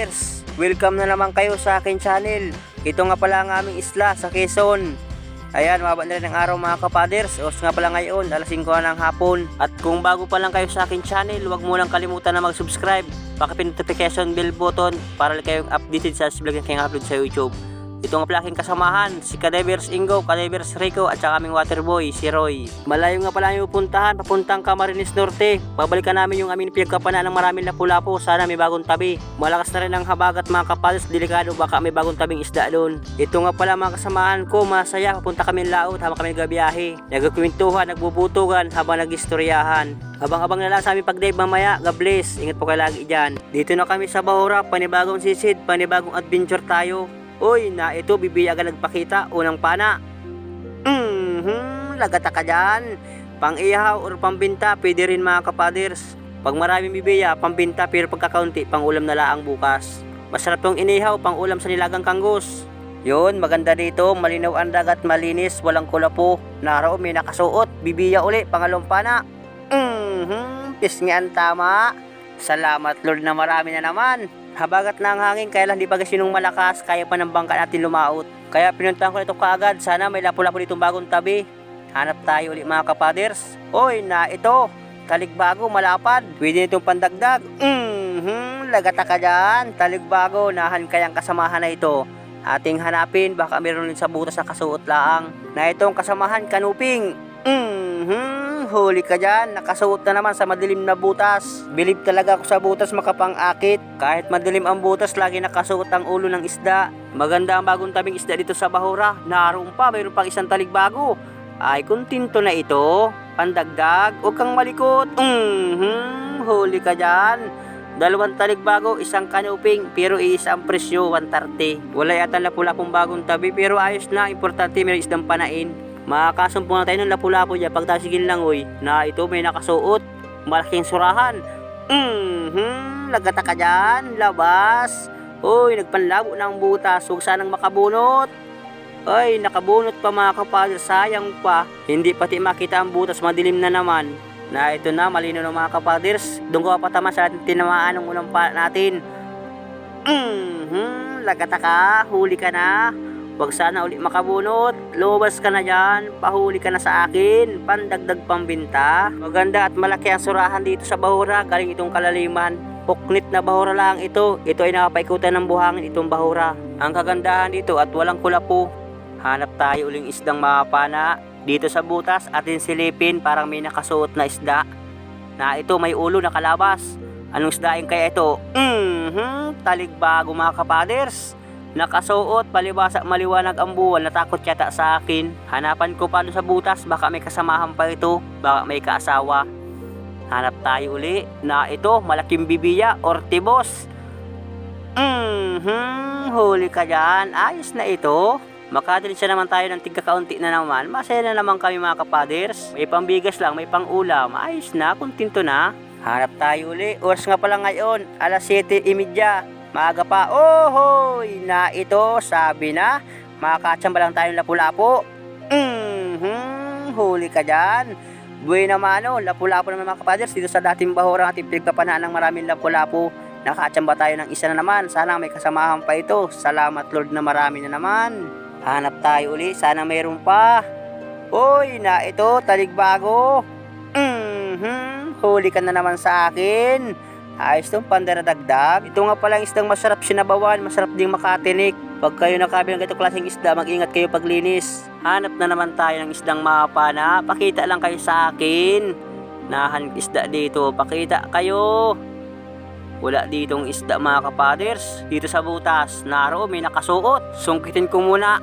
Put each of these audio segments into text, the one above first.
Kapaders. Welcome na naman kayo sa akin channel. Ito nga pala ang aming isla sa Quezon. Ayan, mababa na rin ang araw mga kapaders. Os nga pala ngayon, alas 5 na ng hapon. At kung bago pa lang kayo sa akin channel, huwag mo lang kalimutan na mag-subscribe. Pakipin notification bell button para kayong updated sa vlog na kayong upload sa YouTube. Ito nga pala aking kasamahan, si Kadevers Ingo, Kadevers Rico at saka aming waterboy, si Roy. Malayo nga pala yung pupuntahan, papuntang Camarines Norte. Babalikan namin yung aming pinagkapanaan ng maraming lapu-lapu, sana may bagong tabi. Malakas na rin ang habagat mga kapalis, delikado baka may bagong tabing isda doon. Ito nga pala mga kasamahan ko, masaya, papunta kami laot habang kami nagbiyahe. Nagkukwentuhan, nagbubutugan habang nagistoryahan. Abang-abang na lang sa aming pag-dive mamaya. God bless. Ingat po kayo lagi dyan. Dito na kami sa Bahura. Panibagong sisid. Panibagong adventure tayo. Uy, na ito, bibiyagan nagpakita. Unang pana. Mhm, lagata ka dyan. Pang ihaw or pambinta, pwede rin mga kapaders. Pag maraming bibiya, pambinta pero pagkakaunti, pang ulam na laang bukas. Masarap tong inihaw, pang ulam sa nilagang kanggos. Yun, maganda dito, malinaw ang dagat, malinis, walang kulapo. Naro, may nakasuot, bibiya uli, pangalong pana. Mhm, pisngian tama. Salamat Lord na marami na naman. Habagat na ang hangin, kaya lang di pa sinong malakas, kaya pa ng bangka natin lumaot. Kaya pinuntahan ko ito kaagad, sana may lapu-lapu ditong bagong tabi. Hanap tayo ulit mga kapaders. Oy, na ito, taligbago, malapad. Pwede nitong pandagdag. Mhm, lagata ka dyan. Taligbago, nahan kayang kasamahan na ito. Ating hanapin, baka meron din sa butas na kasuot laang. Na itong kasamahan, kanuping. Mhm, huli ka dyan. Nakasuot na naman sa madilim na butas. Bilib talaga ako sa butas makapang-akit. Kahit madilim ang butas, lagi nakasuot ang ulo ng isda. Maganda ang bagong tabing isda dito sa Bahura. Naroon pa, mayroon pang isang taligbago. Ay, kuntinto na ito. Pandagdag, huwag kang malikot. Mhm, huli ka dyan. Dalawang taligbago, isang kanuping, pero iisa ang presyo, 130. Wala yata lapu-lapong bagong tabi, pero ayos na. Importante, may isdang panain. Makakasumpong na tayo ng lapu-lapo dyan. Pagtasigin lang uy na ito may nakasuot. Malaking surahan. Mhm lagata ka dyan. Labas. Uy nagpanlabo ng butas. Huwag sanang makabunot. Ay nakabunot pa mga kapadre sayang pa. Hindi pati makita ang butas. Madilim na naman. Na ito na malino ng mga kapaders. Doon ko patama sa ating tinamaan ng unang pa natin. Mhm lagata ka. Huli ka na Huwag sana uli makabunot. Lumabas ka na dyan. Pahuli ka na sa akin. Pandagdag pambinta. Maganda at malaki ang surahan dito sa Bahura. Galing itong kalaliman. Puknit na Bahura lang ito. Ito ay nakapaikutan ng buhangin itong Bahura. Ang kagandahan dito at walang kulapo. Hanap tayo uling isdang mapana. Dito sa butas atin silipin parang may nakasuot na isda. Na ito may ulo na kalabas. Anong isdain kaya ito? Mhm, taligbago mga kapaders. Nakasuot, palibasa maliwanag ang buwan, natakot yata sa akin. Hanapan ko pa doon sa butas, baka may kasamahan pa ito, baka may kaasawa. Hanap tayo uli na ito, malaking bibiya or tibos. Mhm, huli ka dyan. Ayos na ito. Makadrin siya naman tayo ng tigkakaunti na naman. Masaya na naman kami mga kapaders. May pambigas lang, may pang ulam. Ayos na, kuntinto na. Hanap tayo uli. Oras nga pala ngayon, alas 7.30. Maaga pa, ohoy, na ito, sabi na, makakatsamba lang tayong lapu-lapu. Mhm, huli ka dyan. Buhay naman, ano, lapu-lapu naman mga kapaders, dito sa dating bahura ating pinagpapanaan ng maraming lapu-lapu. Nakatsamba tayo ng isa na naman, sana may kasamahan pa ito. Salamat Lord na marami na naman. Hanap tayo uli, sana mayroon pa. Uy, na ito, taligbago. Mhm, huli ka na naman sa akin. Ayos itong pandaradagdag. Ito nga pala ang isdang masarap sinabawan, masarap ding makatinik. Pag kayo nakabi ng ganitong klaseng isda, mag-ingat kayo paglinis. Hanap na naman tayo ng isdang mapana. Pakita lang kayo sa akin. Nahanap isda dito. Pakita kayo. Wala ditong isda mga kapaders. Dito sa butas. Naro, may nakasuot. Sungkitin ko muna.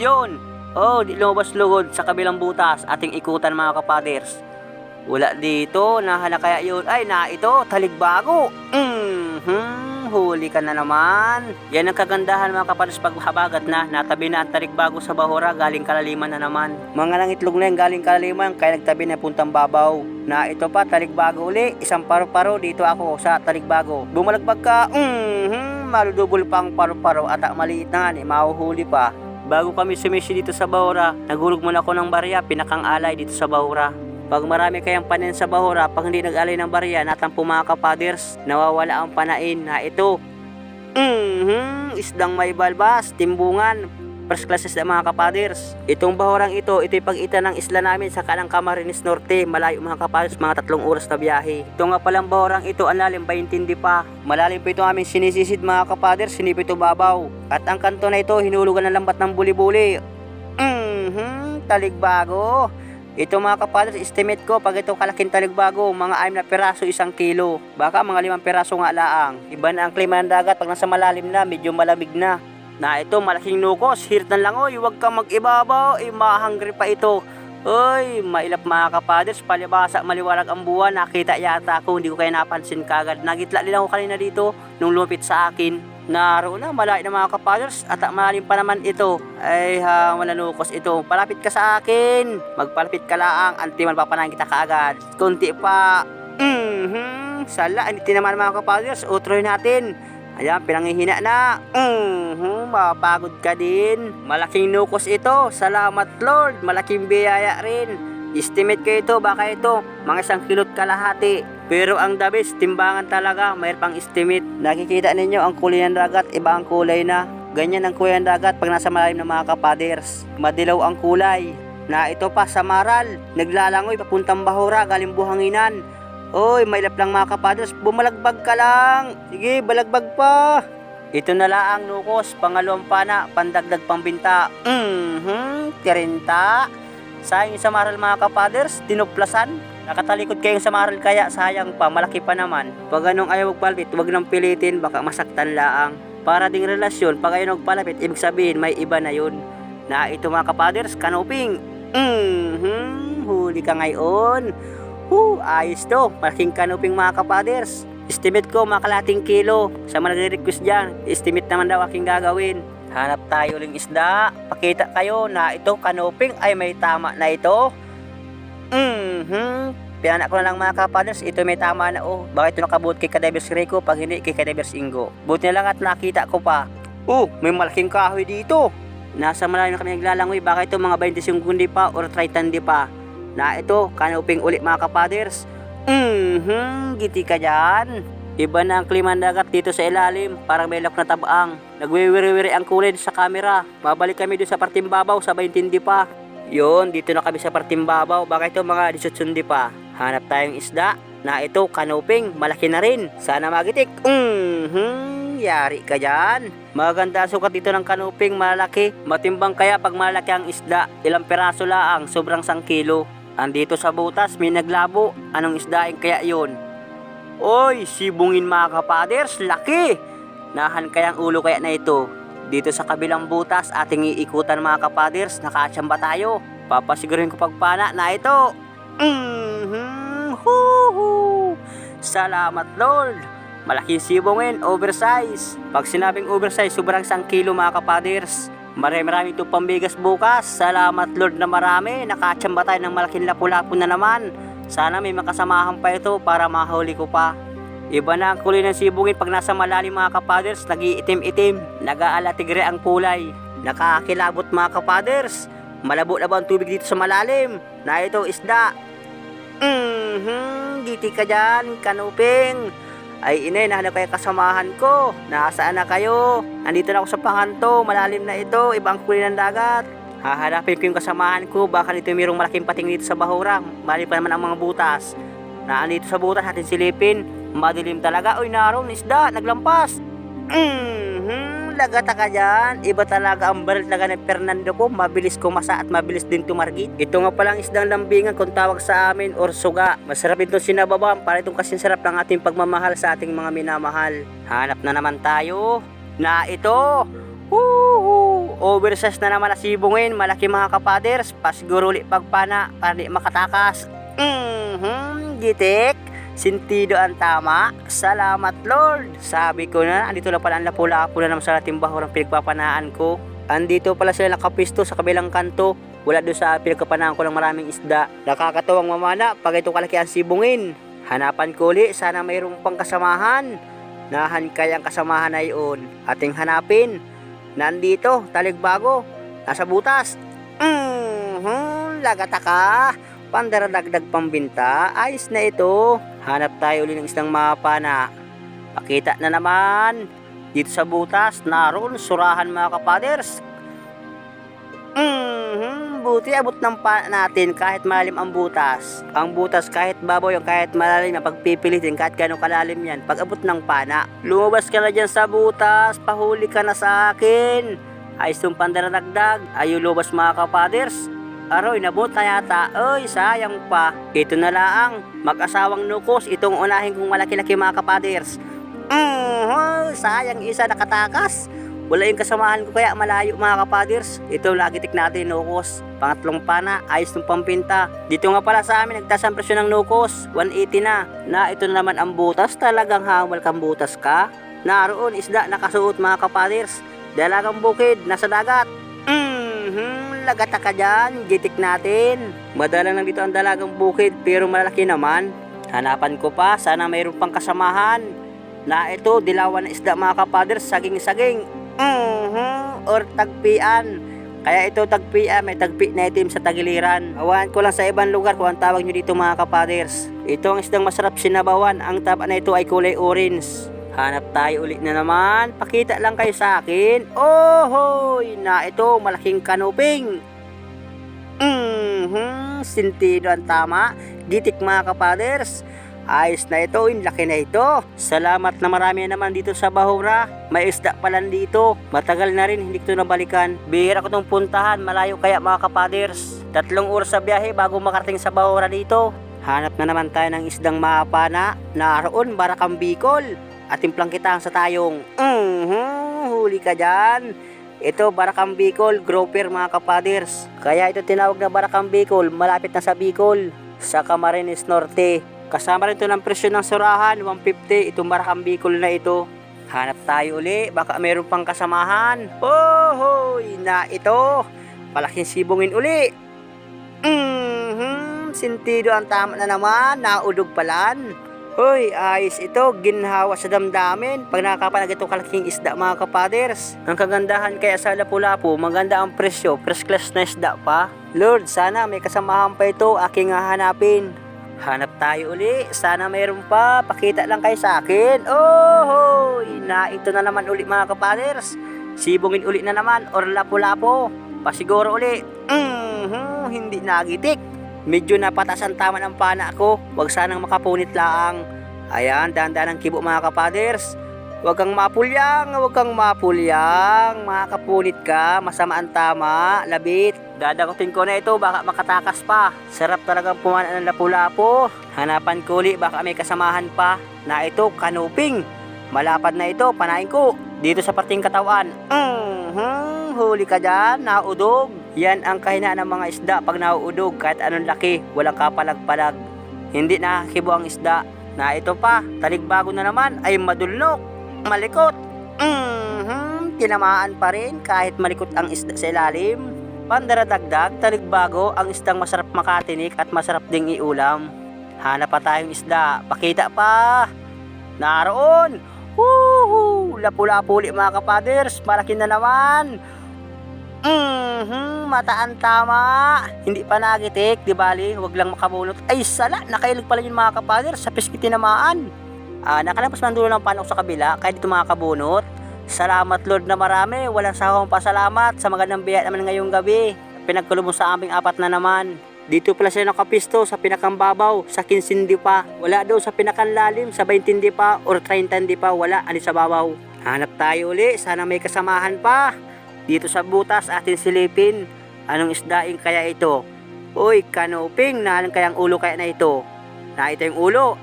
Yun. Oh, di lumabas lugod sa kabilang butas. Ating ikutan mga kapaders. Wala dito, nahala kaya yun. Ay, na ito, taligbago. Mhm, huli ka na naman. Yan ang kagandahan mga kapanos pag habagat na. Natabi na ang taligbago sa bahura, galing kalaliman na naman. Mga langitlog na yung galing kalaliman, kaya nagtabi na puntang babaw. Na ito pa, taligbago uli. Isang paro-paro, dito ako sa taligbago. Bumalagbag ka, mhm, maludubol pa ang paro-paro at maliit na nga, eh, mahuhuli pa. Bago kami sumisi dito sa Bahura, nagulog muna ako ng barya, pinakang alay dito sa Bahura. Pag marami kayang panin sa bahura, pag hindi nag-alay ng barya, natampo mga kapaders, nawawala ang panain na ito. Mhm, isdang may balbas, timbungan, first classes na mga kapaders. Itong bahurang ito, ito'y pag-ita ng isla namin sa kanang Camarines Norte, malayo mga kapaders, mga tatlong oras na biyahe. Ito nga palang bahurang ito, ang lalim, paintindi pa. Malalim po ito aming sinisisid mga kapaders, ito babaw. At ang kanto na ito, hinulugan ng lambat ng buli-buli. Mhm, taligbago. Ito mga kapaders, estimate ko pag ito kalaking taligbago, mga 6 na piraso isang kilo. Baka mga 5 piraso nga laang. Iba na ang klima ng dagat pag nasa malalim na, medyo malamig na. Na ito, malaking nukos, hirit ng langoy, huwag kang mag-ibabaw, eh, mahangri pa ito. Uy, mailap mga kapaders, palibasa maliwanag ang buwan, nakita yata ako, hindi ko kaya napansin kagad. Nagitla din ako kanina dito, nung lumapit sa akin. Naroon na, malayo na mga kapaders, at malalim pa naman ito. Ay ha, malanukos ito. Palapit ka sa akin. Magpalapit ka lang, anti man papanahin kita kaagad. Kunti pa. Mhm, sala, hindi naman mga kapaders, utroy natin. Ayan, pinangihina na. Mhm, mapagod ka din. Malaking nukos ito. Salamat Lord. Malaking biyaya rin. Estimate ko ito, baka ito, mga isang kilot kalahati. Pero ang the timbangan talaga, mayroon pang estimate. Nakikita ninyo ang kulay ng dagat, iba ang kulay na. Ganyan ang kulay ng dagat pag nasa malalim ng mga kapaders. Madilaw ang kulay. Na ito pa sa maral, naglalangoy papuntang bahura, galing buhanginan. Oy, may lap lang mga kapaders, bumalagbag ka lang. Sige, balagbag pa. Ito na lang nukos, pangalawang pana, pandagdag pambinta. Mhm, 30. Sayang sa maral mga kapaders, tinuplasan. Nakatalikod kayong sa maral kaya sayang pa, malaki pa naman. Pag anong ayaw magpalapit, wag nang pilitin, baka masaktan laang. Para ding relasyon, pag ayaw nagpalapit, ibig sabihin may iba na yun. Na ito mga kapaders, kanoping. Mhm, huli ka ngayon. Hu, ayos to. Malaking kanoping mga kapaders. Estimate ko mga kalating kilo. Sa mga nagre-request dyan, estimate naman daw aking gagawin. Hanap tayo uling isda. Pakita kayo na ito kanoping ay may tama na ito. Mhm. Pinana ko na lang mga kapaders, ito may tama na oh. Bakit ito nakabut kay Kadebers Rico pag hindi kay Kadebers Ingo? Buti na lang at nakita ko pa. Oh, may malaking kahoy dito. Nasa malalim na kami naglalangoy, baka ito mga 25 kundi pa or 30 di pa. Na ito, kanuping ulit mga kapaders. Mhm, giti ka dyan. Iba na ang klima ng dagat dito sa ilalim, parang may lock na tabaang. Nagwiwiri-wiri ang kulay sa camera. Babalik kami doon sa parting babaw, sa 20 pa. Yon, dito na kami sa parting babaw. Baka ito mga 18 pa. Hanap tayong isda na ito, kanuping, malaki na rin. Sana magitik. Mhm, yari ka dyan. Maganda sukat dito ng kanuping, malaki. Matimbang kaya pag malaki ang isda, ilang peraso laang, sobrang sang kilo. Andito sa butas, may naglabo. Anong isdaing kaya yon? Oy, sibungin mga kapaders, laki! Nahan kayang ulo kaya na ito. Dito sa kabilang butas, ating iikutan mga kapaders, nakatsamba tayo. Papasigurin ko pagpana na ito. Mhm, huhu. Salamat Lord. Malaking sibungin, oversize. Pag sinabing oversize, sobrang isang kilo mga kapaders. Marami-marami itong pambigas bukas. Salamat Lord na marami. Nakatsamba tayo ng malaking lapu-lapu na naman. Sana may makasamahan pa ito para mahuli ko pa. Iba na ang kulay ng sibungin pag nasa malalim mga kapaders, nag-iitim-itim, nag-aalatigre ang kulay. Nakakilabot mga kapaders, malabo na ba ang tubig dito sa malalim? Na ito isda. Mhm, giti ka dyan, kanuping. Ay inay, nahanap kayo kasamahan ko. Nasaan na kayo? Nandito na ako sa panganto, malalim na ito, ibang kulay ng dagat. Hahanapin ko yung kasamahan ko, baka dito mayroong malaking pating dito sa bahura. Mali pa naman ang mga butas. Naan dito sa butas, atin silipin. Madilim talaga. Uy, naroon, isda, naglampas. Mhm, lagata ka dyan. Iba talaga ang baril talaga ni Fernando ko. Mabilis kumasa at mabilis din tumargit. Ito nga palang isdang lambingan kung tawag sa amin or suga. Masarap ito sinababam para itong kasing sarap ng ating pagmamahal sa ating mga minamahal. Hanap na naman tayo na ito. Woohoo! Oversize na naman na sibungin. Malaki mga kapaders. Pasiguruli pagpana para di makatakas. Mhm, gitik. Sintido ang tama. Salamat Lord. Sabi ko na, andito na pala ang lapu-lapu na naman sa ating bahurang pinagpapanaan ko. Andito pala sila nakapisto sa kabilang kanto. Wala doon sa pinagpapanaan ko ng maraming isda. Nakakatawang mamana pag ito kalaki ang sibungin. Hanapan ko uli, sana mayroong pang kasamahan. Nahan kayang kasamahan na yun. Ating hanapin. Nandito, taligbago. Nasa butas. Mhm, lagata ka. Pandaradagdag pambinta, ayos na ito. Hanap tayo ulit ng isang mapa na pakita na naman dito sa butas, naroon surahan mga kapaders. Mhm, buti abot ng pa natin kahit malalim ang butas. Ang butas kahit babaw yung kahit malalim na pagpipilitin kahit gano'ng kalalim yan. Pag abot ng pana, lumabas ka na dyan sa butas, pahuli ka na sa akin. Ayos yung pandaradagdag, ayaw lumabas mga kapaders. Aroy, nabot na yata. Oy, sayang pa. Ito na lang, mag-asawang nukos, itong unahin kong malaki-laki mga kapaders. Mhm, sayang isa nakatakas. Wala yung kasamahan ko kaya malayo mga kapaders. Ito lagi tik natin nukos. Pangatlong pana, ayos ng pampinta. Dito nga pala sa amin, nagtaas ang presyo ng nukos. 180 na. Na ito na naman ang butas. Talagang hamal kang butas ka. Naroon isda nakasuot mga kapaders. Dalagang bukid, nasa dagat. Lagata ka dyan. Gitik natin. Madala lang dito ang dalagang bukid pero malaki naman. Hanapan ko pa, sana mayroon pang kasamahan. Na ito, dilawan na isda mga kapaders, saging-saging. Mhm, or tagpian. Kaya ito tagpian, may tagpi na itim sa tagiliran. Awan ko lang sa ibang lugar kung ang tawag nyo dito mga kapaders. Ito ang isdang masarap sinabawan. Ang taba na ito ay kulay orange. Hanap tayo ulit na naman. Pakita lang kayo sa akin. Ohoy! Na ito, malaking kanuping. Mhm, sintido ang tama. Gitik mga kapaders. Ayos na ito, in laki na ito. Salamat na marami naman dito sa Bahura. May isda pala dito. Matagal na rin, hindi ko nabalikan. Bihira ko itong puntahan, malayo kaya mga kapaders. Tatlong oras sa biyahe bago makarating sa Bahura dito. Hanap na naman tayo ng isdang mapana. Naroon, Barakang Bicol. At timplang kita sa tayong. Mhm, huli ka dyan. Ito, Barakang Bicol, grouper mga kapaders. Kaya ito tinawag na Barakang Bicol, malapit na sa Bicol. Sa Camarines Norte. Kasama rin ito ng presyo ng surahan, 150. Itong Barakang Bicol na ito. Hanap tayo uli, baka meron pang kasamahan. Ohoy, na ito. Palaking sibungin uli. Mhm, sintido ang tama na naman, naudog palan. Hoy, ayos ito, ginhawa sa damdamin. Pag nakakapalag itong kalaking isda mga kapaders. Ang kagandahan kaya sa Lapu-Lapu, maganda ang presyo, first class na isda pa. Lord, sana may kasamahan pa ito, aking hahanapin. Hanap tayo uli, sana mayroon pa, pakita lang kayo sa akin. Oh, na ito na naman uli mga kapaders. Sibungin uli na naman, or Lapu-Lapu. Pasiguro uli. Mhm, hindi nagitik. Medyo napatas ang tama ng pana ko. Huwag sanang makapunit lang. Ayan, dahan-dahan ang kibo mga kapaders. Huwag kang mapulyang, huwag kang mapulyang. Makakapunit ka, masama ang tama, labit. Dadakutin ko na ito, baka makatakas pa. Sarap talagang pumana ng lapu-lapo. Hanapan ko ulit, baka may kasamahan pa. Na ito, kanuping. Malapad na ito, panain ko. Dito sa parting katawan. Mhm, huli ka dyan, naudog. Yan ang kahinaan ng mga isda pag nauudog kahit anong laki, walang kapalag-palag. Hindi nakakibo ang isda. Na ito pa, taligbago na naman ay madulnok, malikot. Mhm, tinamaan pa rin kahit malikot ang isda sa ilalim. Pandaradagdag, taligbago ang isdang masarap makatinik at masarap ding iulam. Hanap pa tayong isda, pakita pa. Naroon, Woohoo! Lapu-lapu ulit mga kapaders, malaki na naman. Mhm, mataan tama. Hindi pa nagitik, di bali, wag lang makabunot. Ay, sala, nakailag pala yung mga kapader sa piski tinamaan. Ah, nakalabas man dulo ng panok sa kabila, kaya dito mga kabunot. Salamat Lord na marami, walang sahong pasalamat sa magandang biya naman ngayong gabi. Pinagkulong mo sa aming apat na naman. Dito pala sila nakapisto sa pinakambabaw, sa 15 di pa. Wala daw sa pinakanlalim, sa 20 di pa, or 30 di pa, wala, ali sa babaw. Hanap tayo uli, sana may kasamahan pa. Dito sa butas atin silipin. Anong isdaing kaya ito? Uy, kanuping, nalang kayang ulo kaya na ito? Na ito yung ulo.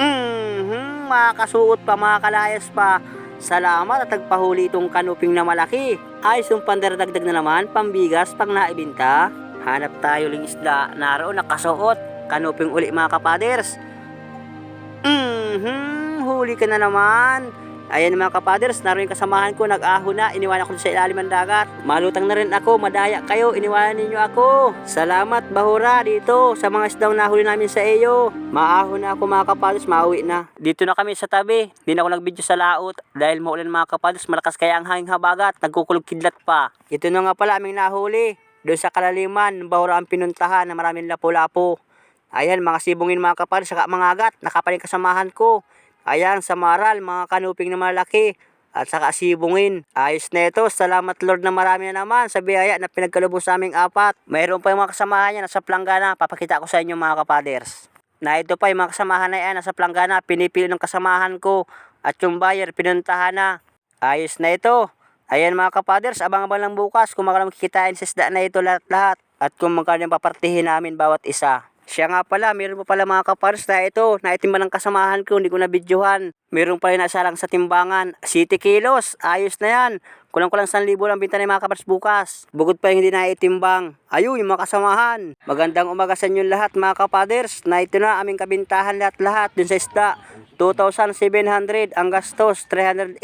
Mhm, makakasuot pa, makakalayas pa. Salamat at nagpahuli itong kanuping na malaki. Ayos yung na naman, pambigas pag naibinta. Hanap tayo ng isda, naroon nakasuot. Kanuping uli mga kapaders. Mhm, huli ka na naman. Ayan mga kapaders, naroon yung kasamahan ko, nag-aho na, iniwanan ko sa ilalim ng dagat. Malutang na rin ako, madaya kayo, iniwanan ninyo ako. Salamat Bahura dito sa mga isdang nahuli namin sa iyo. Maaho na ako mga kapaders, mauwi na. Dito na kami sa tabi, hindi na ako nag-video sa laot. Dahil maulan mga kapaders, malakas kaya ang hanging habagat, nagkukulog kidlat pa. Ito na nga pala aming nahuli. doon sa kalaliman, bahura ang pinuntahan na maraming lapo-lapo. Ayan, mga sibungin mga kapal, saka mga agat, nakapaling kasamahan ko. Ayan, sa maral, mga kanuping na malaki, at saka sibungin. Ayos na ito, salamat Lord na marami na naman sa biyaya na pinagkalubos sa aming apat. Mayroon pa yung mga kasamahan niya nasa planggana, papakita ko sa inyo mga kapaders. Na ito pa yung mga kasamahan na yan nasa planggana, pinipili ng kasamahan ko. At yung buyer, pinuntahan na. Ayos na ito. Ayan mga kapaders, abang-abang lang bukas kung magkano kikitain sa isda na ito lahat-lahat. At kung magkano yung papartihin namin bawat isa. Siya nga pala, meron pa pala mga kapaders na ito, naitimban ng kasamahan ko, hindi ko na videohan. Meron pa rin nasalang sa timbangan, City kilos, ayos na yan. Kulang-kulang 1,000 lang binta ni mga kapaders bukas. Bugod pa yung hindi naitimbang. Ayun, yung mga kasamahan. Magandang umaga sa inyo lahat mga kapaders, na ito na aming kabintahan lahat-lahat dun sa isda. 2,700, ang gastos 308.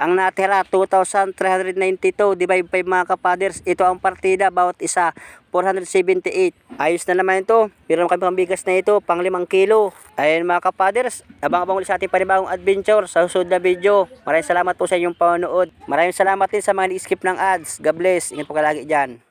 Ang natira 2,392 divide 5 mga kapaders. Ito ang partida bawat isa 478. Ayos na naman ito. Meron kami pambigas na ito pang 5 kilo. Ayun mga kapaders. Abang-abang ulit sa ating panibagong adventure sa susunod na video. Maraming salamat po sa inyong panonood. Maraming salamat din sa mga ni-skip ng ads. God bless. Ingat po kalagi dyan.